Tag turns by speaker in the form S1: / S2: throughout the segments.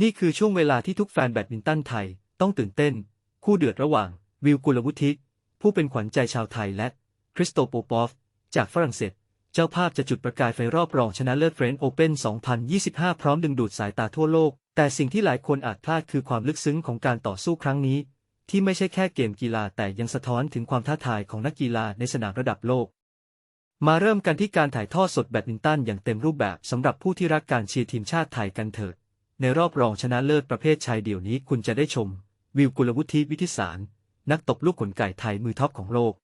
S1: นี่คือช่วงเวลาที่ทุกแฟนแบดมินตันไทย ต้องตื่นเต้น คู่เดือดระหว่าง วิวกุลวุฒิผู้เป็นขวัญใจชาวไทยและ คริสโตโปปอฟ จากฝรั่งเศส เจ้าภาพจะจุดประกายไฟรอบรองชนะเลิศเฟรนด์โอเพ่น 2025 พร้อมดึงดูดสายตาทั่วโลก แต่สิ่งที่หลายคนอาจพลาดคือความลึกซึ้งของการต่อสู้ครั้งนี้ ที่ไม่ใช่แค่เกมกีฬาแต่ยังสะท้อนถึงความท้าทายของนักกีฬาในสนามระดับโลกมาเริ่มกันที่การถ่ายทอดสดแบดมินตันอย่างเต็มรูปแบบสำหรับผู้ที่รักการเชียร์ทีมชาติไทยกันเถิด ในรอบรองชนะเลิศประเภทชายเดี่ยวนี้คุณจะได้ชม วิวกุลวุฒิวิทิสาร นักตบลูกขนไก่ไทยมือท็อปของโลก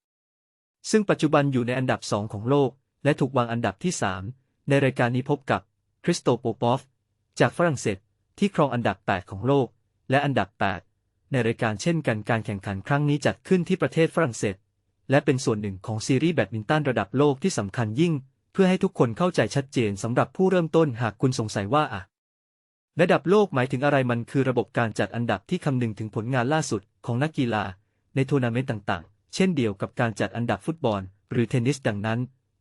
S1: ซึ่งปัจจุบันอยู่ในอันดับสองของโลก และถูกวางอันดับที่3ในรายการนี้พบกับคริสโตโปปอฟ จากฝรั่งเศสที่ครองอันดับ 8 ของโลก และอันดับ 8 ในรายการเช่นกันการแข่งขันครั้งนี้จัดขึ้นที่ประเทศฝรั่งเศส และเป็นส่วนหนึ่งของซีรีส์แบดมินตันระดับโลกที่สำคัญยิ่ง เพื่อให้ทุกคนเข้าใจชัดเจนสำหรับผู้เริ่มต้นหากคุณสงสัยว่าอะ ระดับโลกหมายถึงอะไรมันคือระบบการจัดอันดับที่คำนึงถึงผลงานล่าสุดของนักกีฬา ในทัวร์นาเมนต์ต่างๆ เช่นเดียวกับการจัดอันดับฟุตบอล หรือเทนนิสดังนั้น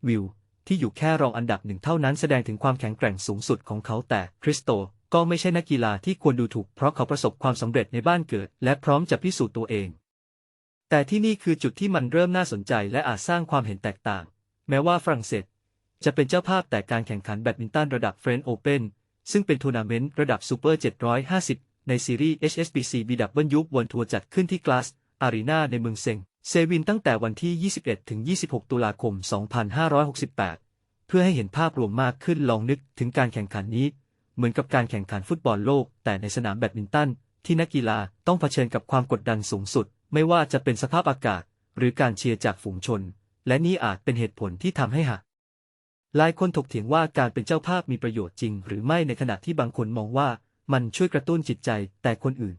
S1: วิว ที่อยู่แค่รองอันดับหนึ่งเท่านั้นแสดงถึงความแข็งแกร่งสูงสุดของเขาแต่คริสโตก็ไม่ใช่นักกีฬาที่ควรดูถูกเพราะเขาประสบความสำเร็จในบ้านเกิด และพร้อมจะพิสูจน์ตัวเอง แต่ที่นี่คือจุดที่มันเริ่มน่าสนใจและอาจสร้างความเห็นแตกต่าง แม้ว่าฝรั่งเศส จะเป็นเจ้าภาพแต่การแข่งขันแบดมินตันระดับเฟรนด์โอเ n น ซึ่งเป็นทัวร์นาเมนต์ระดับซูเปอร์ 750 ในซีรีส์ HSBC BW World Tour จัดขึ้นที่กลาสอารีนาในเมืองเซงเซวินตั้งแต่วันที่ 21 ถึง 26 ตุลาคม 2568 เพื่อให้เห็นภาพรวมมากขึ้นลองนึกถึงการแข่งขันนี้ เหมือนกับการแข่งขันฟุตบอลโลก แต่ในสนามแบดมินตัน ที่นักกีฬาต้องเผชิญกับความกดดันสูงสุด ไม่ว่าจะเป็นสภาพอากาศ หรือการเชียร์จากฝูงชน และนี่อาจเป็นเหตุผลที่ทำให้หัก หลายคนถกเถียงว่าการเป็นเจ้าภาพมีประโยชน์จริง หรือไม่ในขณะที่บางคนมองว่ามันช่วยกระตุ้นจิตใจ แต่คนอื่น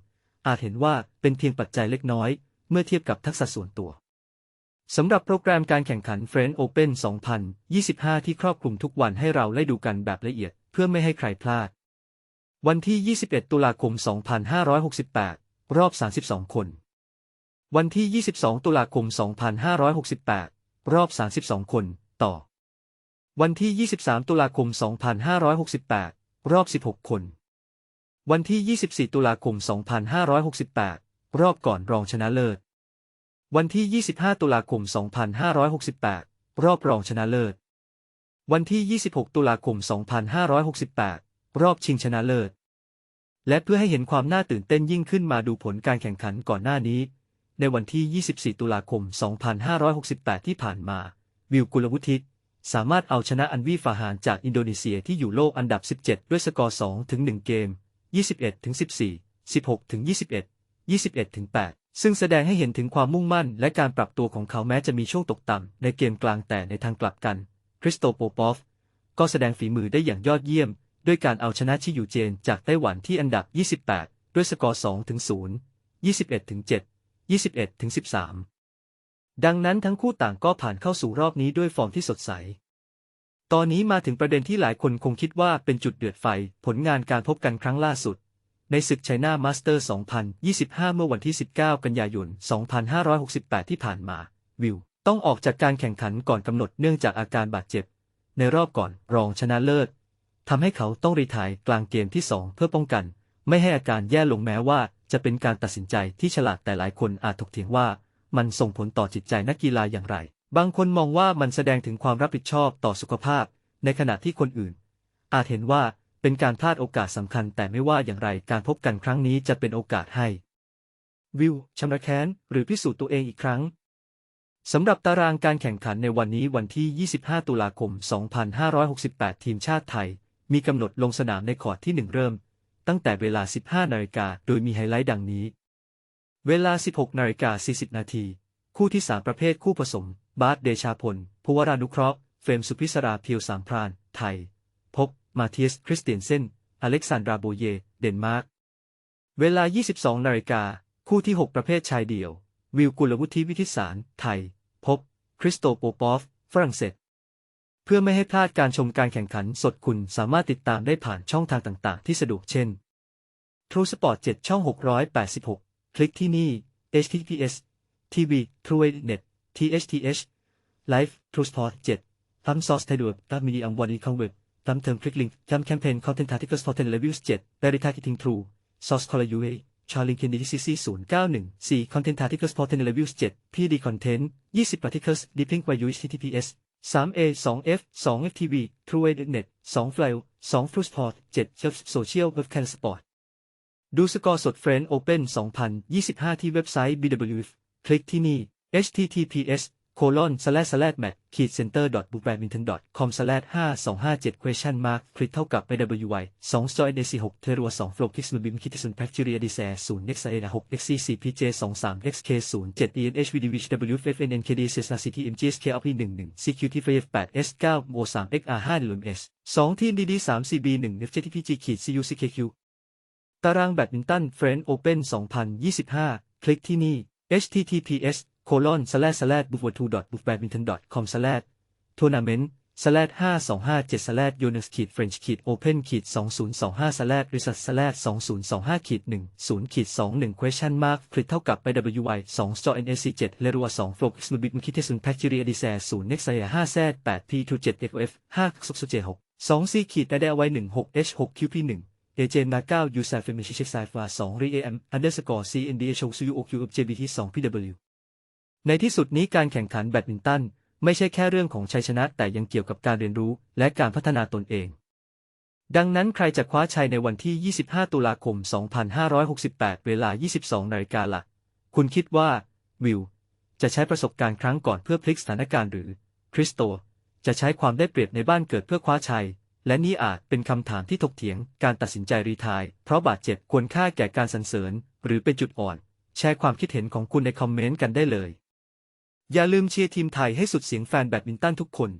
S1: อาจเห็นว่าเป็นเพียงปัจจัยเล็กน้อย เมื่อเทียบกับทักษะส่วนตัวสำหรับโปรแกรมการแข่งขัน French Open 2025 ที่ครอบคลุมทุกวันให้เราไล่ดูกันแบบละเอียด เพื่อไม่ให้ใครพลาด วันที่ 21 ตุลาคม 2568 รอบ 32 คน วันที่ 22 ตุลาคม 2568 รอบ 32 คน ต่อ วันที่ 23 ตุลาคม 2568 รอบ 16 คน วันที่ 24 ตุลาคม 2568 รอบก่อนรองชนะเลิศ วันที่ 25 ตุลาคม 2568 รอบรองชนะเลิศ วันที่ 26 ตุลาคม 2568 รอบชิงชนะเลิศ และเพื่อให้เห็นความน่าตื่นเต้นยิ่งขึ้นมาดูผลการแข่งขันก่อนหน้านี้ ในวันที่ 24 ตุลาคม 2568 ที่ผ่านมา วิวกุลวุฒิ สามารถเอาชนะอันวีฟาหานจากอินโดนีเซียที่อยู่โลกอันดับ 17 ด้วยสกอร์2ถึง1เกม 21ถึง14 16ถึง21 21ถึง8ซึ่งแสดงให้เห็นถึงความมุ่งมั่นและการปรับตัวของเขาแม้จะมีช่วงตกต่ำในเกมกลางแต่ในทางกลับกัน คริสโตโปปอฟ ก็แสดงฝีมือได้อย่างยอดเยี่ยม ด้วยการเอาชนะชิยูเจนจากไต้หวันที่อันดับ 28 ด้วยสกอร์2ถึง0 21ถึง7 21ถึง13 ดังนั้นทั้งคู่ต่างก็ผ่านเข้าสู่รอบนี้ด้วยฟอร์มที่สดใส ตอนนี้มาถึงประเด็นที่หลายคนคงคิดว่าเป็นจุดเดือดไฟ ผลงานการพบกันครั้งล่าสุด ในศึกไชน่ามาสเตอร์ 2025 เมื่อวันที่ 19 กันยายน 2568 ที่ผ่านมา วิว ต้องออกจากการแข่งขันก่อนกำหนดเนื่องจากอาการบาดเจ็บ ในรอบก่อนรองชนะเลิศทำให้เขาต้องรีทายกลางเกมที่ 2 เพื่อป้องกัน ไม่ให้อาการแย่ลงแม้ว่า จะเป็นการตัดสินใจที่ฉลาดแต่หลายคนอาจถกเถียงว่า มันส่งผลต่อจิตใจนักกีฬาอย่างไร บางคนมองว่ามันแสดงถึงความรับผิดชอบต่อสุขภาพ ในขณะที่คนอื่น อาจเห็นว่าเป็นการพลาดโอกาสสำคัญ แต่ไม่ว่าอย่างไรการพบกันครั้งนี้จะเป็นโอกาสให้ วิวชำระแค้น หรือพิสูจน์ตัวเองอีกครั้งสำหรับตารางการแข่งขันในวันนี้วันที่ 25 ตุลาคม 2568 ทีมชาติไทย มีกำหนดลงสนามในคอร์ดที่ 1 เริ่ม ตั้งแต่เวลา 15 นาฬิกา โดยมีไฮไลท์ดังนี้ เวลา 16นาฬิกา40 นาที คู่ที่ 3 ประเภทคู่ผสม บาสเดชาพล ภูวรานุเคราะห์ เฟรมสุพิศราเพียวสามพราน ไทย พบ มาเทียส คริสเตียนเซน อเล็กซานดราโบเย เดนมาร์ก เวลา 22นาฬิกา คู่ที่ 6 ประเภทชายเดี่ยว วิวกุลวุฒิวิทิสาร ไทย พบ คริสโตโปปอฟ ฝรั่งเศส เพื่อไม่ให้พลาดการชมการแข่งขันสดคุณสามารถติดตามได้ผ่านช่องทางต่าง ๆ ที่สะดวกเช่น True Sport 7 ช่อง 686 ลิกที่นี่ https tv true net thth live true sport 7ทำซอสไทยดวดตามมีดีอัมวันอีคังเว็บตามเติมคลิกลิงก์จำแคมเปญ Content Articles for 10 Reviews 7 Veritargeting True Source Color UA Charlie Kennedy CC 091 4 Content Articles for 10 Reviews 7 PD Content 20 Articles Deep Link by HTTPS 3A 2F 2 FTV True Net 2 File 2 Flusport 7 Just Social Web Can Sport ดูสกอร์สด ดูสกอร์สด Friend Open 2025 ที่เว็บไซต์ BWF คลิกที่นี่ https colon slash slash match ขีด center dot book badminton com slash 5257 question mark คลิกเท่ากับ AWY 2 Story NC 6 t e r u 2 Flow Kix Mubim Kitison Bacteria d i s a 0 Nexa 6 XCC PJ 23 XK 0 7 ENH VDVH WFN NKD c s n a CT MGSK LP 11 CQT FF 8 S 9 O 3 XR 5 LMS 2 Team DD 3 CB 1 FJTPG ขีด CUCKQ ตารางแบดมินตัน French Open 2025 คลิกที่นี่ https colon slash slash b o o k w a r 2 b o o k b a d m i n t o n com slash tournament slash 5257 slash yonus ขีด french ขีด open ขีด2025 slash research slash 2025ขีด10ขีด21 question mark คลิกเท่ากับ pwy 2 store nac 7 lerua 2 flow xmubit mkitesun bacteria d i s a 0 nexia 5 z 8 p 2 7 fof 5 subsu j 6 2 c ขีด dada y 1 6 h 6 qp 1 AJ มา9 u s a f e m i s h i s a f a 2 re am underscore cnda show su oq jbt 2 pw ในที่สุดนี้การแข่งขันแบดมินตันไม่ใช่แค่เรื่องของชัยชนะแต่ยังเกี่ยวกับการเรียนรู้และการพัฒนาตนเอง ดังนั้นใครจะคว้าชัยในวันที่ 25 ตุลาคม 2568 เวลา 22 นาฬิกาละ่ะคุณคิดว่าวิวจะใช้ประสบการณ์ครั้งก่อนเพื่อพลิกสถานการณ์หรือ คริสโต จะใช้ความได้เปรียบในบ้านเกิดเพื่อคว้าชัย และนี่อาจเป็นคำถามที่ถกเถียงการตัดสินใจรีไทาย เพราะบาดเจ็บควรค่าแก่การสรรเสริญ หรือเป็นจุดอ่อน แชร์ความคิดเห็นของคุณในคอมเมนต์กันได้เลย อย่าลืมเชียร์ทีมไทยให้สุดเสียงแฟนแบดมินตันทุกคน